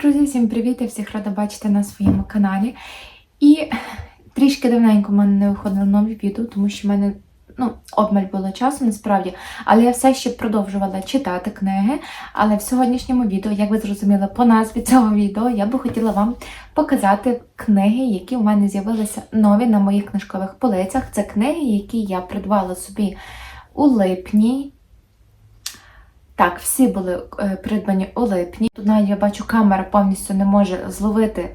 Друзі, всім привіт! Я всіх рада бачити на своєму каналі. І трішки давненько в мене не виходило нові відео, тому що в мене ну, обмаль було часу насправді. Але я все ще продовжувала читати книги. Але в сьогоднішньому відео, як ви зрозуміли по назві цього відео, я би хотіла вам показати книги, які в мене з'явилися нові на моїх книжкових полицях. Це книги, які я придбала собі у липні. Так, всі були е, придбані у липні. Тут навіть я бачу, камера повністю не може зловити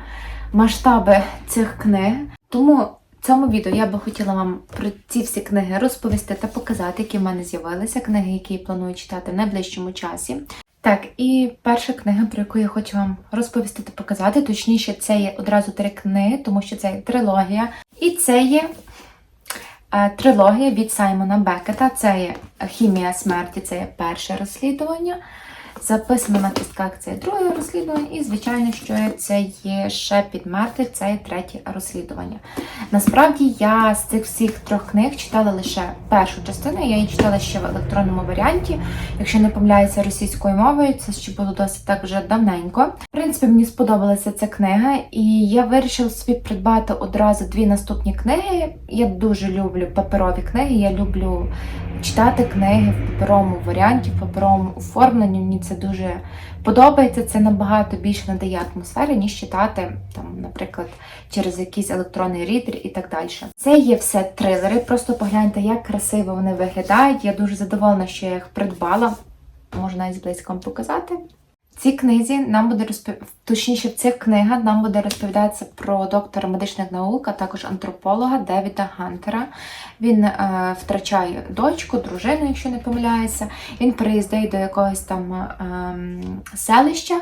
масштаби цих книг. Тому в цьому відео я би хотіла вам про ці всі книги розповісти та показати, які в мене з'явилися, книги, які я планую читати в найближчому часі. Так, і перша книга, про яку я хочу вам розповісти та показати, точніше, це є одразу три книги, тому що це є трилогія. І це є Трилогія від Саймона Бекета. Це є Хімія смерті, це є перше розслідування. Записано на кістках це друге розслідування, і, звичайно, що це є ще під мертвий, це є третє розслідування. Насправді я з цих всіх трьох книг читала лише першу частину, я її читала ще в електронному варіанті. Якщо не помиляюся російською мовою, це ще було досить так вже давненько. В принципі, мені сподобалася ця книга, і я вирішила собі придбати одразу дві наступні книги. Я дуже люблю паперові книги, я люблю читати книги в паперовому варіанті, в паперовому оформленні. Мені це дуже подобається. Це набагато більше надає атмосфери, ніж читати, там, наприклад, через якийсь електронний рідер і так далі. Це є все трилери. Просто погляньте, як красиво вони виглядають. Я дуже задоволена, що я їх придбала. Можна навіть зблизько показати. Цій книзі нам буде розпів... точніше, в цих книгах нам буде розповідатися про доктора медичних наук, а також антрополога Девіда Гантера. Він е, втрачає дочку, дружину, якщо не помиляюся. Він приїздить до якогось там е, селища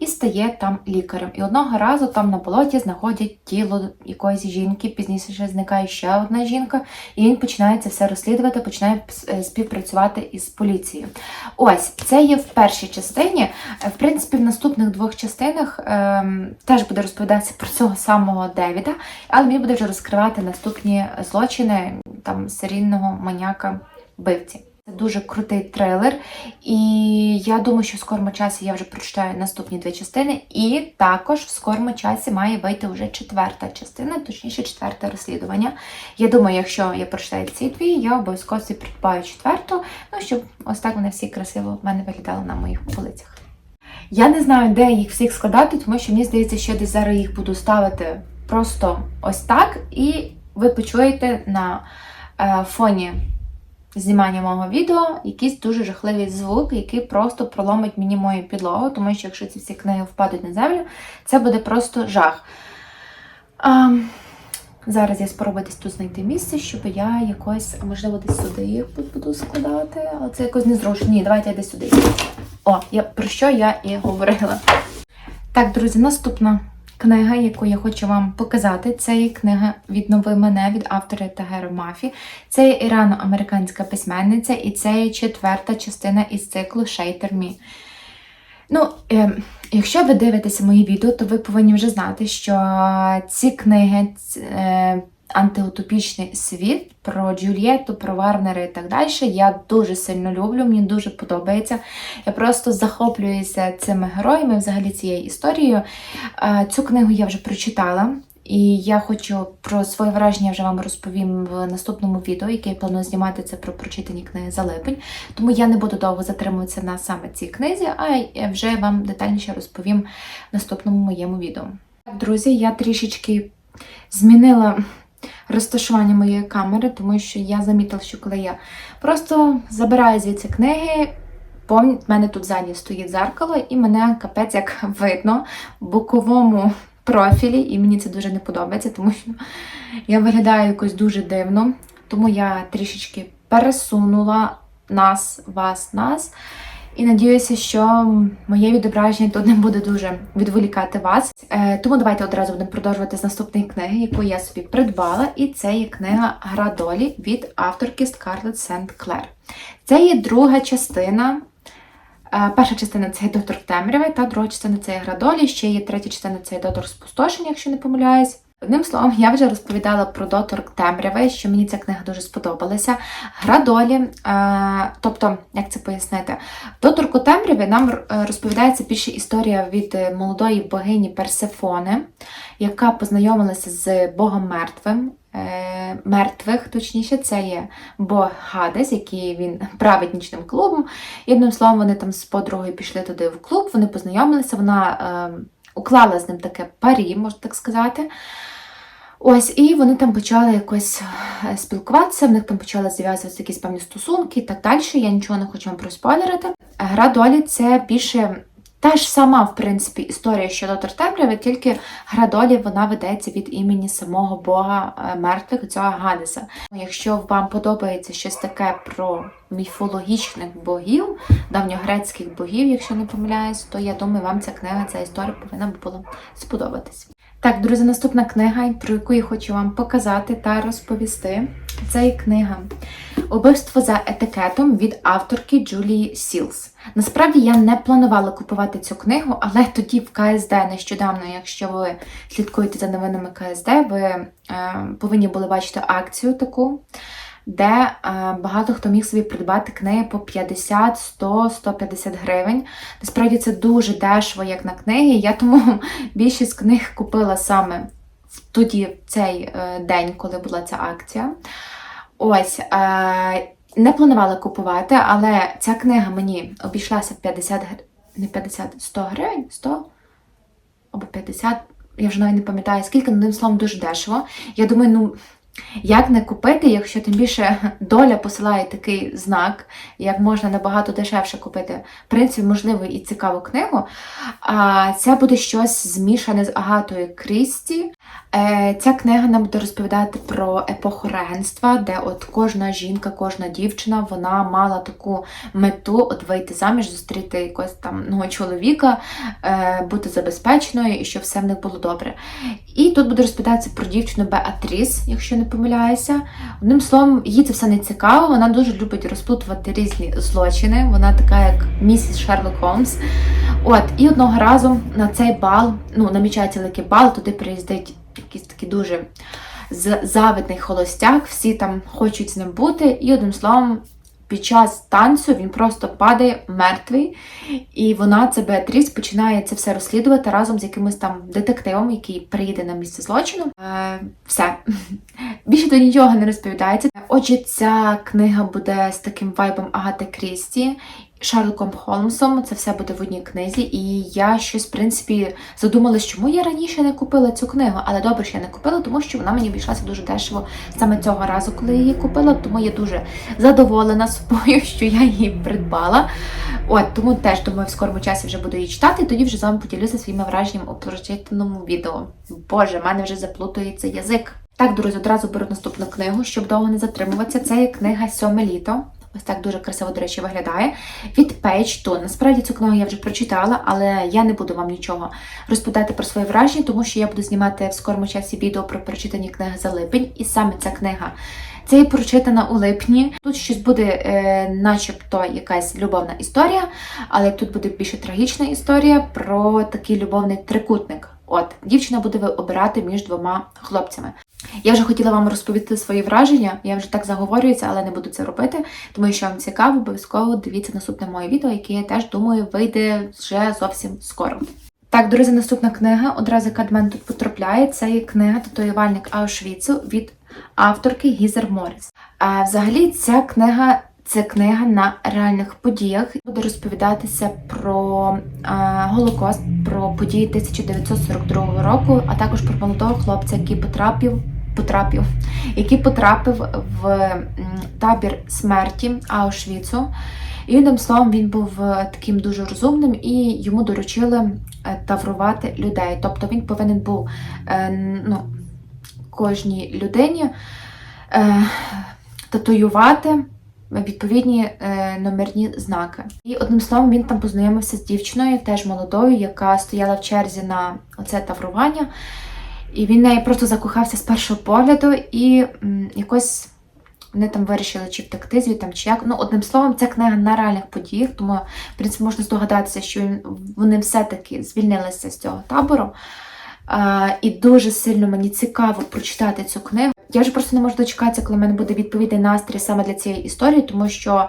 і стає там лікарем. І одного разу там на болоті знаходять тіло якоїсь жінки. Пізніше зникає ще одна жінка, і він починає це все розслідувати, починає е, співпрацювати із поліцією. Ось це є в першій частині. В принципі, в наступних двох частинах ем, теж буде розповідатися про цього самого Девіда, але він буде вже розкривати наступні злочини там серійного маніяка вбивці. Це дуже крутий трейлер, і я думаю, що в скорому часі я вже прочитаю наступні дві частини. І також в скорому часі має вийти вже четверта частина, точніше, четверте розслідування. Я думаю, якщо я прочитаю ці дві, я обов'язково придбаю четверту, ну щоб ось так вони всі красиво в мене виглядали на моїх полицях. Я не знаю, де їх всіх складати, тому що мені здається, що десь зараз їх буду ставити просто ось так, і ви почуєте на е, фоні знімання мого відео якийсь дуже жахливий звук, який просто проломить мені мою підлогу, тому що якщо ці всі книги впадуть на землю, це буде просто жах. А, зараз я спробую десь тут знайти місце, щоб я якось, можливо, десь сюди їх буду складати, але це якось незручно. Ні, давайте я десь сюди. О, я, про що я і говорила. Так, друзі, наступна книга, яку я хочу вам показати, це книга Віднови мене від автора Тагеру Мафі. Це ірано-американська письменниця, і це четверта частина із циклу Shater Me. Ну, е, якщо ви дивитеся мої відео, то ви повинні вже знати, що ці книги. Е, антиутопічний світ про Джульєту, про Варнера і так далі. Я дуже сильно люблю, мені дуже подобається. Я просто захоплююся цими героями, взагалі цією історією. Цю книгу я вже прочитала. І я хочу про своє враження вже вам розповім в наступному відео, яке я планую знімати це про прочитані книги за липень. Тому я не буду довго затримуватися на саме цій книзі, а вже вам детальніше розповім в наступному моєму відео. Друзі, я трішечки змінила розташування моєї камери, тому що я замітила, що коли я просто забираю звідси книги, в мене тут ззаді стоїть зеркало, і мене капець як видно в боковому профілі, і мені це дуже не подобається, тому що я виглядаю якось дуже дивно. Тому я трішечки пересунула нас, вас, нас. І надіюся, що моє відображення тут не буде дуже відволікати вас. Е, тому давайте одразу будемо продовжувати з наступної книги, яку я собі придбала. І це є книга Гра долі від авторки Скарлетт Сент Клер. Це є друга частина. Е, перша частина це доктор Темряви, та друга частина це є гра долі. Ще є третя частина це є доктор спустошення, якщо не помиляюсь. Одним словом, я вже розповідала про доторк темряви, що мені ця книга дуже сподобалася. Гра долі, е, тобто, як це пояснити, доторку темряви нам е, розповідається більше історія від е, молодої богині Персефони, яка познайомилася з Богом мертвим. Мертвих, точніше, це є Бог Гадес, який він править нічним клубом. І одним словом, вони там з подругою пішли туди в клуб, вони познайомилися, вона е, уклала з ним таке парі, можна так сказати. Ось, і вони там почали якось е, спілкуватися, в них там почали зв'язуватися якісь певні стосунки і так далі. Я нічого не хочу вам проспойлерити. Гра долі це більше та ж сама, в принципі, історія щодо Тортемряви, тільки гра долі вона ведеться від імені самого Бога е, мертвих цього Гадеса. Якщо вам подобається щось таке про міфологічних богів, давньогрецьких богів, якщо не помиляюсь, то я думаю, вам ця книга, ця історія повинна була сподобатись. Так, друзі, наступна книга, про яку я хочу вам показати та розповісти. Це є книга Убивство за етикетом від авторки Джулії Сілс. Насправді я не планувала купувати цю книгу, але тоді в КСД нещодавно, якщо ви слідкуєте за новинами КСД, ви е, повинні були бачити акцію таку, де е, багато хто міг собі придбати книги по 50, 100, 150 гривень. Насправді це дуже дешево, як на книги. Я тому більшість книг купила саме в тоді, в цей е, день, коли була ця акція. Ось. Е, не планувала купувати, але ця книга мені обійшлася 50 гривень, не 50, 100 гривень, 100 або 50, я вже навіть не пам'ятаю скільки, але одним словом дуже дешево. Я думаю, ну як не купити, якщо тим більше доля посилає такий знак, як можна набагато дешевше купити, в принципі, можливо, і цікаву книгу. А це буде щось змішане з Агатою Крісті. Е, Ця книга нам буде розповідати про епоху регенства, де от кожна жінка, кожна дівчина вона мала таку мету от вийти заміж, зустріти якогось там ну, чоловіка, е, бути забезпеченою і щоб все в них було добре. І тут буде розповідатися про дівчину Беатріс, якщо не помиляюся. Одним словом, їй це все не цікаво. Вона дуже любить розплутувати різні злочини. Вона така, як місіс Шерлок Холмс. От, і одного разу на цей бал, ну, намічається великий бал, туди приїздить якийсь такий дуже завидний холостяк, всі там хочуть з ним бути, і одним словом. Під час танцю він просто падає мертвий, і вона, це Беатріс, починає це все розслідувати разом з якимось там детективом, який приїде на місце злочину. Е, все. Більше до нічого не розповідається. Отже, ця книга буде з таким вайбом Агати Крісті. Шерлоком Холмсом це все буде в одній книзі, і я щось, в принципі, задумалась, чому я раніше не купила цю книгу. Але добре, що я не купила, тому що вона мені обійшлася дуже дешево саме цього разу, коли я її купила. Тому я дуже задоволена собою, що я її придбала. От тому теж думаю, в скорому часі вже буду її читати, і тоді вже з вами поділюся своїми враженнями у прочитаному відео. Боже, в мене вже заплутується язик. Так, друзі, одразу беру наступну книгу, щоб довго не затримуватися. Це є книга Сьоме літо. Ось так дуже красиво, до речі, виглядає. Від Tune. Насправді цю книгу я вже прочитала, але я не буду вам нічого розповідати про свої враження, тому що я буду знімати в скорому часі відео про прочитані книги за липень. І саме ця книга. Це є прочитана у липні. Тут щось буде, е, начебто, якась любовна історія, але тут буде більше трагічна історія про такий любовний трикутник. От, дівчина буде обирати між двома хлопцями. Я вже хотіла вам розповісти свої враження, я вже так заговорююся, але не буду це робити. Тому якщо вам цікаво, обов'язково дивіться наступне моє відео, яке я теж думаю вийде вже зовсім скоро. Так, друзі, наступна книга, одразу яка до мене тут потрапляє, це є книга Татуювальник Аушвіцу від авторки Гізер Моріс. А взагалі ця книга. Це книга на реальних подіях. Буде розповідатися про е, Голокост, про події 1942 року, а також про молодого хлопця, який потрапив, потрапив, який потрапив в табір смерті Аушвіцу. І одним словом, він був е, таким дуже розумним, і йому доручили е, таврувати людей. Тобто він повинен був е, ну, кожній людині е, татуювати відповідні е, номерні знаки. І одним словом, він там познайомився з дівчиною, теж молодою, яка стояла в черзі на оце таврування. І він неї просто закохався з першого погляду, і якось вони там вирішили, чи втекти звідти, чи як. Ну, одним словом, ця книга на реальних подіях, тому, в принципі, можна здогадатися, що вони все-таки звільнилися з цього табору. І дуже сильно мені цікаво прочитати цю книгу. Я вже просто не можу дочекатися, коли в мене буде відповідний настрій саме для цієї історії, тому що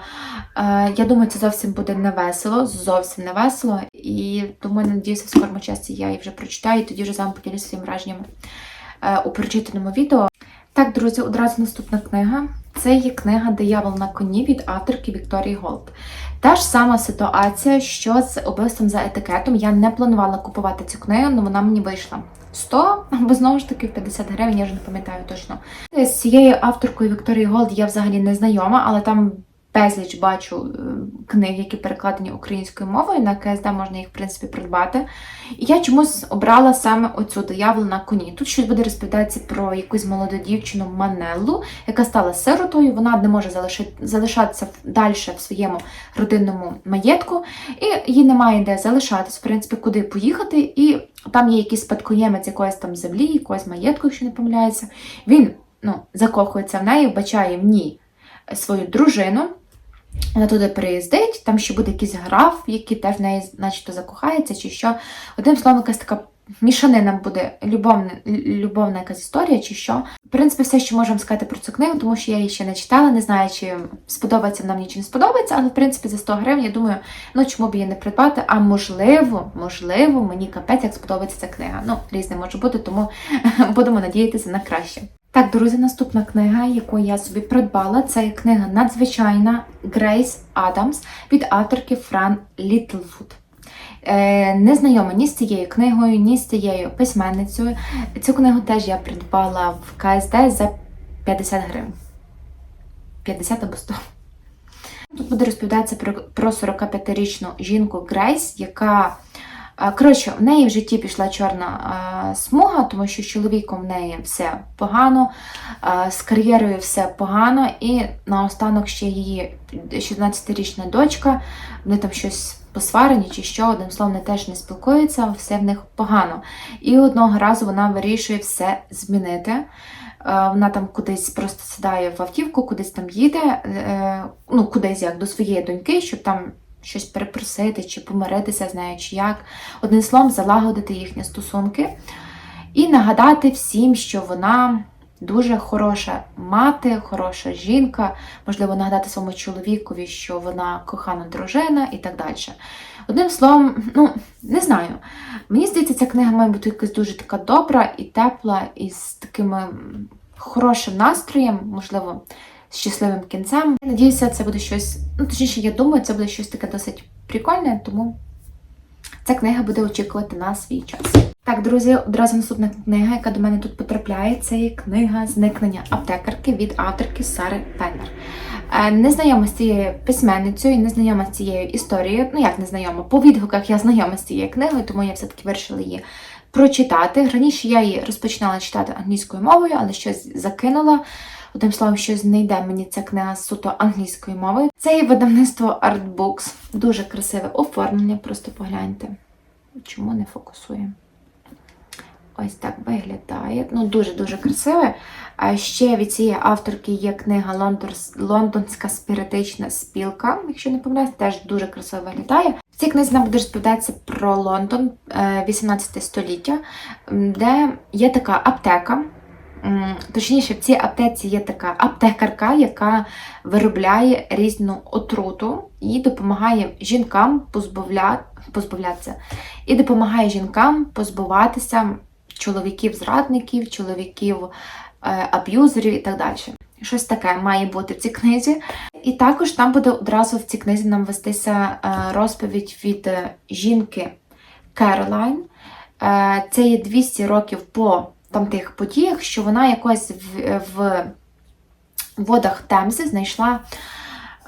е, я думаю, це зовсім буде не весело, зовсім не весело. І тому я надіюся, в скорому часі я її вже прочитаю, і тоді вже з вами поділюся своїм враженнями е, у прочитаному відео. Так, друзі, одразу наступна книга. Це є книга Диявол на коні від авторки Вікторії Голд. Та ж сама ситуація, що з убивством за етикетом. Я не планувала купувати цю книгу, але вона мені вийшла 100 або знову ж таки 50 гривень, я вже не пам'ятаю точно. З цією авторкою Вікторії Голд я взагалі не знайома, але там безліч бачу е, книг, які перекладені українською мовою. На КСД можна їх, в принципі, придбати. І я чомусь обрала саме оцю диявол на коні. Тут щось буде розповідатися про якусь молоду дівчину Манеллу, яка стала сиротою. Вона не може залишити, залишатися далі в своєму родинному маєтку, і їй немає де залишатись, в принципі, куди поїхати. І там є якийсь спадкоємець якоїсь там землі, якогось маєтку, якщо не помиляється. Він ну, закохується в неї, вбачає в ній свою дружину. Вона туди приїздить, там ще буде якийсь граф, який теж в неї, начебто, закохається, чи що. Одним словом, якась така мішанина буде любовна, любовна якась історія, чи що. В принципі, все, що можемо сказати про цю книгу, тому що я її ще не читала, не знаю, чи сподобається вона мені чи не сподобається, але в принципі за 100 гривень, я думаю, ну чому б її не придбати, а можливо, можливо, мені капець, як сподобається ця книга. Ну, різне може бути, тому будемо надіятися на краще. Так, друзі, наступна книга, яку я собі придбала, це книга надзвичайна Грейс Адамс від авторки Фран Літлвуд. Е, не знайома ні з цією книгою, ні з цією письменницею. Цю книгу теж я придбала в КСД за 50 гривень. 50 або 100. Тут буде розповідатися про, про 45-річну жінку Грейс, яка Коротше, в неї в житті пішла чорна смуга, тому що з чоловіком в неї все погано, з кар'єрою все погано, і наостанок ще її 16-річна дочка, вони там щось посварені чи що, одним словом, вони теж не спілкуються, все в них погано. І одного разу вона вирішує все змінити. Е, Вона там кудись просто сідає в автівку, кудись там їде, е, ну кудись як до своєї доньки, щоб там щось перепросити, чи помиритися з нею, чи як. Одним словом, залагодити їхні стосунки і нагадати всім, що вона дуже хороша мати, хороша жінка, можливо, нагадати своєму чоловікові, що вона кохана дружина і так далі. Одним словом, ну, не знаю. Мені здається, ця книга має бути якась дуже така добра і тепла, і з таким хорошим настроєм, можливо, щасливим кінцем. Я надіюся, це буде щось, ну точніше, я думаю, це буде щось таке досить прикольне, тому ця книга буде очікувати на свій час. Так, друзі, одразу наступна книга, яка до мене тут потрапляє, це є книга Зникнення аптекарки від авторки Сари Пеннер. Е, Не знайома з цією письменницею, не знайома з цією історією. Ну як не знайома? По відгуках я знайома з цією книгою, тому я все-таки вирішила її прочитати. Раніше я її розпочинала читати англійською мовою, але щось закинула. Одним словом, щось не йде мені ця книга суто англійською мовою. Це є видавництво Artbooks. Дуже красиве оформлення, просто погляньте. Чому не фокусує? Ось так виглядає. Ну, дуже-дуже красиве. А ще від цієї авторки є книга «Лондонс- Лондонська спіритична спілка, якщо не помиляюсь, теж дуже красиво виглядає. В цій книзі нам буде розповідатися про Лондон е, 18 століття, де є така аптека. Точніше, в цій аптеці є така аптекарка, яка виробляє різну отруту і допомагає жінкам позбавля... позбавлятися. І допомагає жінкам позбуватися чоловіків-зрадників, чоловіків е, і так далі. Щось таке має бути в цій книзі. І також там буде одразу в цій книзі нам вестися е, розповідь від е, жінки Керолайн. Це є 200 років по там тих подіях, що вона якось в, в водах Темзи знайшла,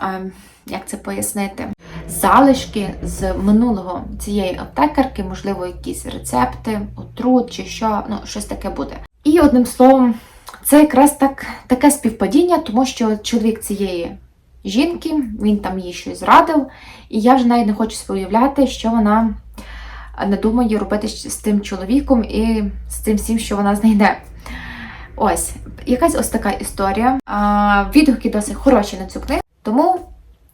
е, як це пояснити, залишки з минулого цієї аптекарки, можливо, якісь рецепти, отрут чи що, ну, щось таке буде. І одним словом, це якраз так, таке співпадіння, тому що чоловік цієї жінки, він там їй щось зрадив, і я вже навіть не хочу уявляти, що вона не думає робити з тим чоловіком і з тим всім, що вона знайде. Ось, якась ось така історія. А, відгуки досить хороші на цю книгу, тому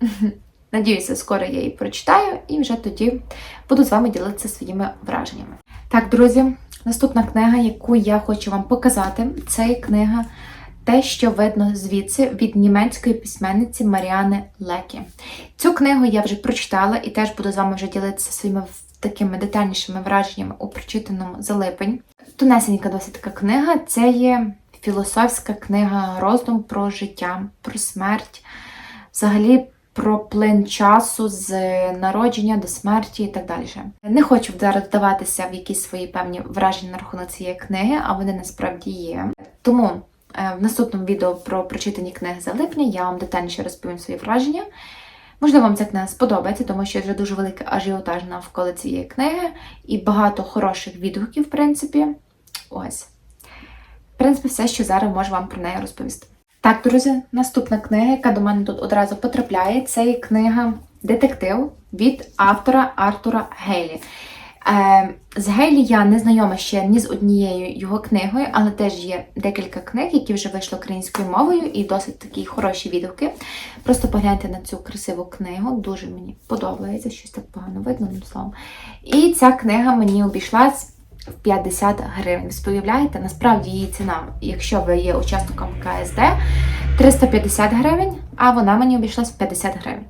надіюся, скоро я її прочитаю і вже тоді буду з вами ділитися своїми враженнями. Так, друзі, Наступна книга, яку я хочу вам показати, це книга Те, що видно звідси від німецької письменниці Маріани Лекі. Цю книгу я вже прочитала і теж буду з вами вже ділитися своїми такими детальнішими враженнями у прочитаному за липень. Тунесенька досить така книга. Це є філософська книга роздум про життя, про смерть, взагалі про плин часу з народження до смерті і так далі. Не хочу зараз вдаватися в якісь свої певні враження на рахунок цієї книги, а вони насправді є. Тому е, в наступному відео про прочитані книги за липня я вам детальніше розповім свої враження. Можливо, вам ця книга сподобається, тому що вже дуже великий ажіотаж навколо цієї книги і багато хороших відгуків, в принципі. Ось. В принципі, все, що зараз можу вам про неї розповісти. Так, друзі, наступна книга, яка до мене тут одразу потрапляє, це є книга Детектив від автора Артура Гейлі. Е, з Гейлі я не знайома ще ні з однією його книгою, але теж є декілька книг, які вже вийшли українською мовою, і досить такі хороші відгуки. Просто погляньте на цю красиву книгу, дуже мені подобається, щось так погано видно, одним словом. І ця книга мені обійшлась в 50 гривень. Споявляєте, насправді її ціна, якщо ви є учасником КСД, 350 гривень, а вона мені обійшлась в 50 гривень.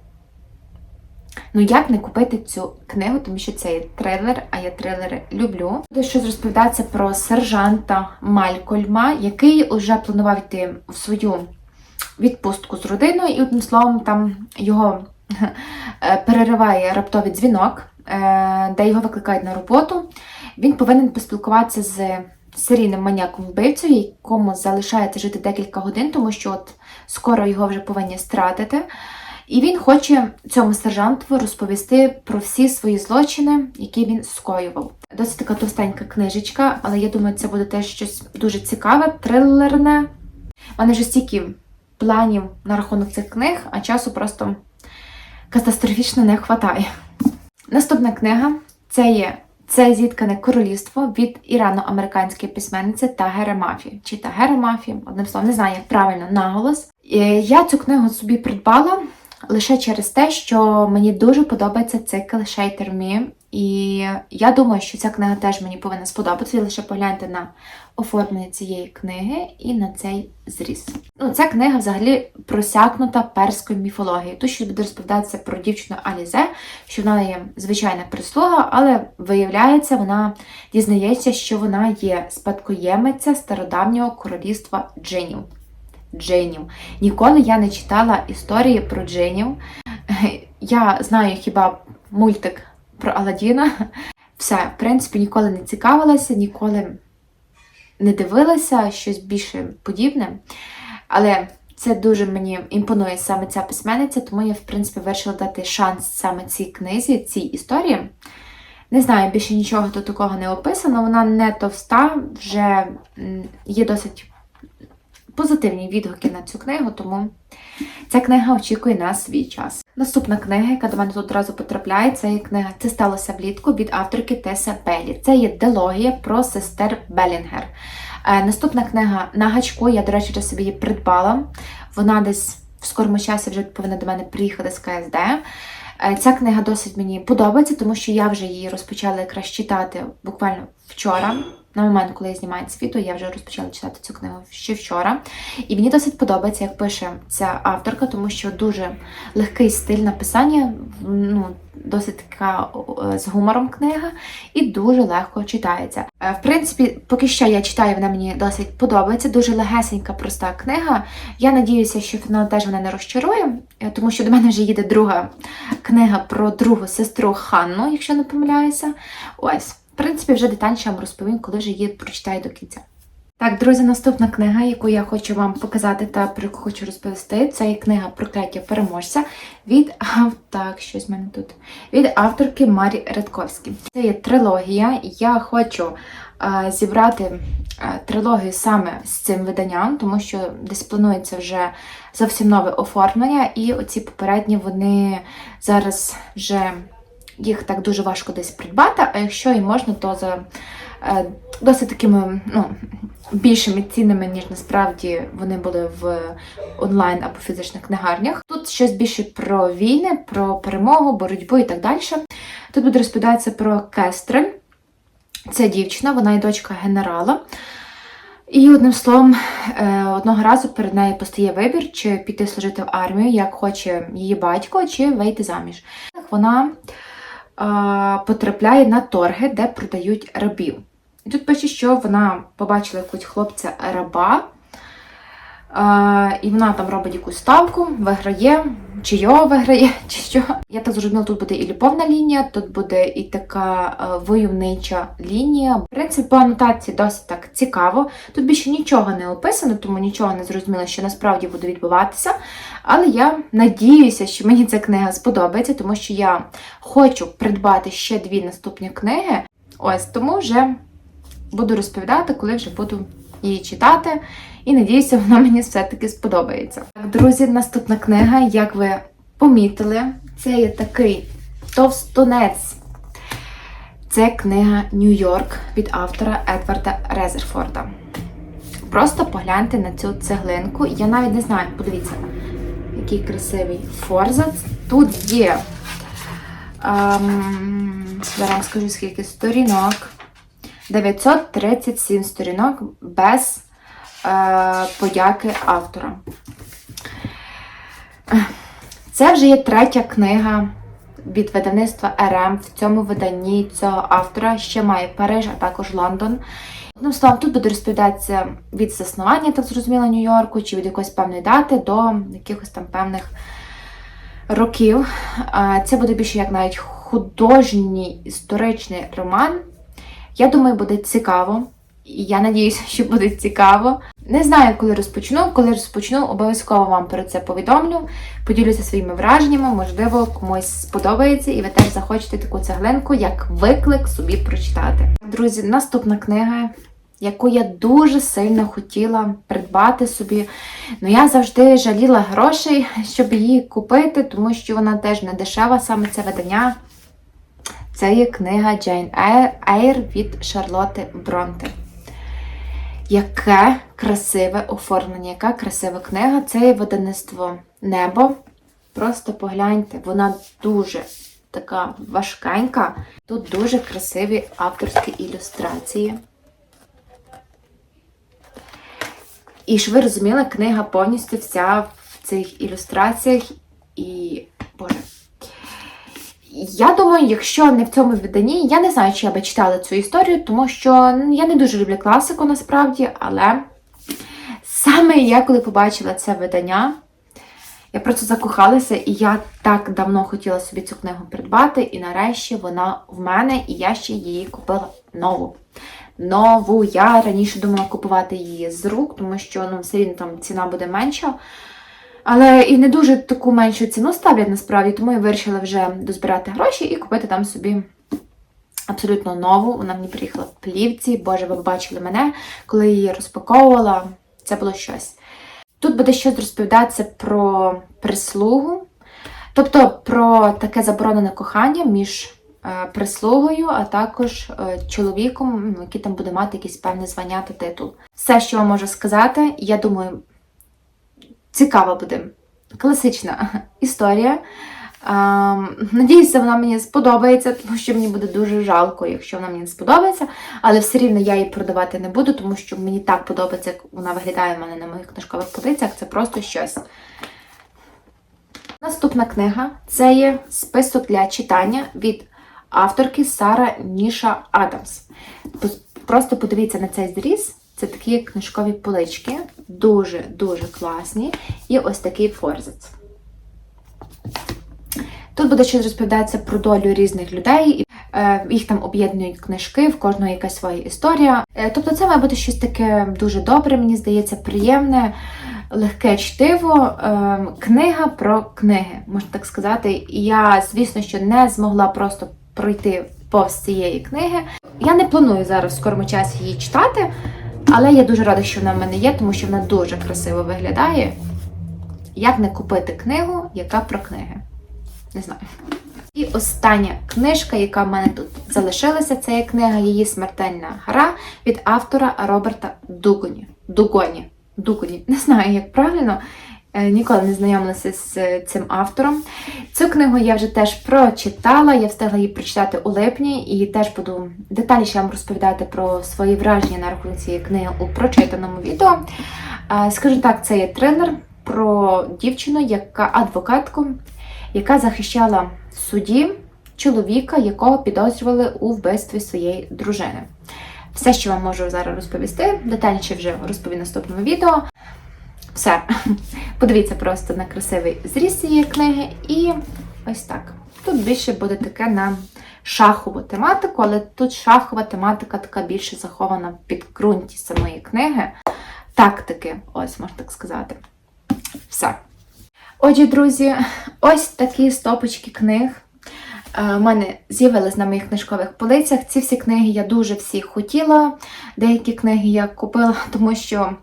Ну як не купити цю книгу, тому що це є трилер, а я трилери люблю. Буде щось розповідається про сержанта Малькольма, який вже планував йти в свою відпустку з родиною, і одним словом, там його е, перериває раптовий дзвінок, е, де його викликають на роботу. Він повинен поспілкуватися з серійним маньяком вбивцею, якому залишається жити декілька годин, тому що от скоро його вже повинні стратити. І він хоче цьому сержанту розповісти про всі свої злочини, які він скоював. Досить така товстенька книжечка, але я думаю, це буде теж щось дуже цікаве, трилерне. У мене вже стільки планів на рахунок цих книг, а часу просто катастрофічно не вистачає. Наступна книга це є це зіткане королівство від ірано-американської письменниці Тагера Мафі. Чи Тагера Мафі, одним словом, не знаю, як правильно наголос. Е, Я цю книгу собі придбала лише через те, що мені дуже подобається цикл Shater Me. І я думаю, що ця книга теж мені повинна сподобатися. Лише погляньте на оформлення цієї книги і на цей зріз. Ну, ця книга взагалі просякнута перською міфологією. Тут ще буде розповідатися про дівчину Алізе, що вона є звичайна прислуга, але виявляється, вона дізнається, що вона є спадкоємиця стародавнього королівства джинів. Джинів. Ніколи я не читала історії про джинів. Я знаю хіба мультик про Аладдіна. Все, в принципі, ніколи не цікавилася, ніколи не дивилася щось більше подібне. Але це дуже мені імпонує саме ця письменниця, тому я, в принципі, вирішила дати шанс саме цій книзі, цій історії. Не знаю, більше нічого тут такого не описано. Вона не товста, вже є досить позитивні відгуки на цю книгу, тому ця книга очікує на свій час. Наступна книга, яка до мене тут одразу потрапляє, це є книга Це сталося влітку від авторки Теса Белі. Це є дилогія про сестер Белінгер. Е, Наступна книга на гачку, я, до речі, вже собі її придбала. Вона десь в скорому часі вже повинна до мене приїхати з КСД. Е, Ця книга досить мені подобається, тому що я вже її розпочала якраз читати буквально вчора. На момент, коли я знімаю це відео, я вже розпочала читати цю книгу ще вчора. І мені досить подобається, як пише ця авторка, тому що дуже легкий стиль написання, ну, досить така з гумором книга, і дуже легко читається. Е, В принципі, поки що я читаю, вона мені досить подобається. Дуже легесенька, проста книга. Я надіюся, що фінал теж мене не розчарує, е, тому що до мене вже їде друга книга про другу сестру Ханну, якщо не помиляюся. Ось. В принципі, вже детальніше вам розповім, коли вже її прочитаю до кінця. Так, друзі, наступна книга, яку я хочу вам показати та про яку хочу розповісти, це є книга Прокляття переможця від так, щось в мене тут. Від авторки Марі Редковській. Це є трилогія. Я хочу е, зібрати е, трилогію саме з цим виданням, тому що десь планується вже зовсім нове оформлення, і оці попередні вони зараз вже їх так дуже важко десь придбати, а якщо і можна, то за е, досить такими ну, більшими цінами, ніж насправді вони були в онлайн або фізичних книгарнях. Тут щось більше про війни, про перемогу, боротьбу і так далі. Тут буде розповідатися про Кестрель. Це дівчина, вона і дочка генерала. І одним словом, е, одного разу перед нею постає вибір, чи піти служити в армію, як хоче її батько, чи вийти заміж. Вона потрапляє на торги, де продають рабів. І тут пише, що вона побачила якогось хлопця раба, е, і вона там робить якусь ставку, виграє, чи його виграє, чи що. Я так зрозуміла, тут буде і любовна лінія, тут буде і така е, войовнича лінія. В принципі, по анотації досить так цікаво. Тут більше нічого не описано, тому нічого не зрозуміло, що насправді буде відбуватися. Але я надіюся, що мені ця книга сподобається, тому що я хочу придбати ще дві наступні книги. Ось тому вже буду розповідати, коли вже буду її читати. І надіюся, вона мені все-таки сподобається. Друзі, наступна книга, як ви помітили, це є такий товстунець. Це книга Нью-Йорк від автора Едварда Резерфорда. Просто погляньте на цю цеглинку. Я навіть не знаю, подивіться, який красивий форзац. Тут є. Ем, зараз скажу, скільки сторінок. 937 сторінок без е, подяки автора. Це вже є третя книга від видавництва РМ. В цьому виданні цього автора ще має Париж, а також Лондон. Одним словом, тут буде розповідатися від заснування, так зрозуміло, Нью-Йорку, чи від якоїсь певної дати до якихось там певних років. Це буде більше як навіть художній історичний роман. Я думаю, буде цікаво. Я надіюся, що буде цікаво. Не знаю, коли розпочну. Коли розпочну, обов'язково вам про це повідомлю. Поділюся своїми враженнями, можливо, комусь сподобається, і ви теж захочете таку цеглинку, як виклик собі прочитати. Друзі, наступна книга, яку я дуже сильно хотіла придбати собі. Ну я завжди жаліла грошей, щоб її купити, тому що вона теж не дешева, саме це видання. Це є книга Джейн Ейр від Шарлотти Бронте. Яке красиве оформлення, яка красива книга. Це є видавництво Небо. Просто погляньте, вона дуже така важкенька. Тут дуже красиві авторські ілюстрації. І ж ви розуміли, книга повністю вся в цих ілюстраціях. І, Боже, я думаю, якщо не в цьому виданні, я не знаю, чи я би читала цю історію, тому що я не дуже люблю класику насправді, але саме я, коли побачила це видання, я просто закохалася, і я так давно хотіла собі цю книгу придбати, і нарешті вона в мене, і я ще її купила нову. Нову. Я раніше думала купувати її з рук, тому що ну, все рівно там ціна буде менша. Але і не дуже таку меншу ціну ставлять насправді, тому я вирішила вже дозбирати гроші і купити там собі абсолютно нову. Вона мені приїхала в плівці. Боже, ви бачили мене, коли її розпаковувала. Це було щось. Тут буде щось розповідатися про прислугу, тобто про таке заборонене кохання між е, прислугою, а також е, чоловіком, який там буде мати якісь певне звання та титул. Все, що я можу сказати, я думаю. Цікава буде класична історія. Ем, Надіюся, вона мені сподобається, тому що мені буде дуже жалко, якщо вона мені не сподобається. Але все рівно я її продавати не буду, тому що мені так подобається, як вона виглядає в мене на моїх книжкових полицях. Це просто щось. Наступна книга це є список для читання від авторки Сара Ніша Адамс. Просто подивіться на цей зріз. Це такі книжкові полички, дуже-дуже класні. І ось такий форзац. Тут буде щось розповідатися про долю різних людей, Е, їх там об'єднують книжки, в кожного якась своя історія. Е, Тобто це має бути щось таке дуже добре, мені здається, приємне, легке чтиво. Е, Книга про книги, можна так сказати. Я, звісно, що не змогла просто пройти повз цієї книги. Я не планую зараз в скорому часі її читати. Але я дуже рада, що вона в мене є, тому що вона дуже красиво виглядає. Як не купити книгу, яка про книги? Не знаю. І остання книжка, яка в мене тут залишилася, це є книга Її смертельна гра від автора Роберта Дугоні. Дугоні. Дугоні. Не знаю, як правильно. Е, Ніколи не знайомилася з е, цим автором. Цю книгу я вже теж прочитала, я встигла її прочитати у липні і теж буду детальніше вам розповідати про свої враження на рахунок цієї книги у прочитаному відео. Е, Скажу так, це є трилер про дівчину, яка адвокатку, яка захищала в суді чоловіка, якого підозрювали у вбивстві своєї дружини. Все, що вам можу зараз розповісти, детальніше вже розповім наступному відео. Все. Подивіться просто на красивий зріз цієї книги. І ось так. Тут більше буде таке на шахову тематику, але тут шахова тематика така більше захована в підґрунті самої книги. Тактики, ось можна так сказати. Все. Отже, друзі, ось такі стопочки книг. е, У мене з'явились на моїх книжкових полицях. Ці всі книги я дуже всі хотіла. Деякі книги я купила, тому що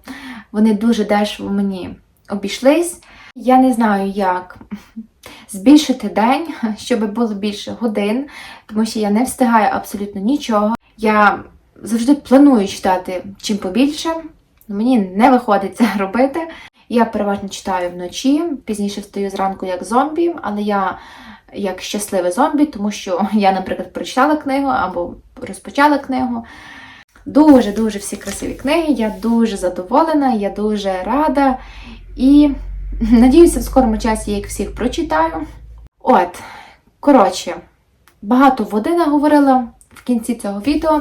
вони дуже дешево мені обійшлись. Я не знаю, як збільшити день, щоб було більше годин, тому що я не встигаю абсолютно нічого. Я завжди планую читати чим побільше. Мені не виходить це робити. Я переважно читаю вночі, пізніше встаю зранку як зомбі, але я як щасливе зомбі, тому що я, наприклад, прочитала книгу або розпочала книгу. Дуже-дуже всі красиві книги. Я дуже задоволена, я дуже рада. І надіюся, в скорому часі я їх всіх прочитаю. От, коротше, багато води наговорила в кінці цього відео.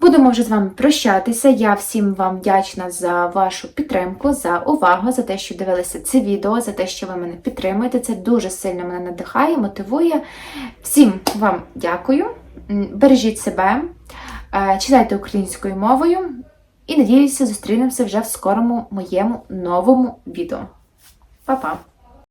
Будемо вже з вами прощатися. Я всім вам вдячна за вашу підтримку, за увагу, за те, що дивилися це відео, за те, що ви мене підтримуєте. Це дуже сильно мене надихає, мотивує. Всім вам дякую. Бережіть себе, читайте українською мовою і надіюся, зустрінемося вже в скорому моєму новому відео. Па-па!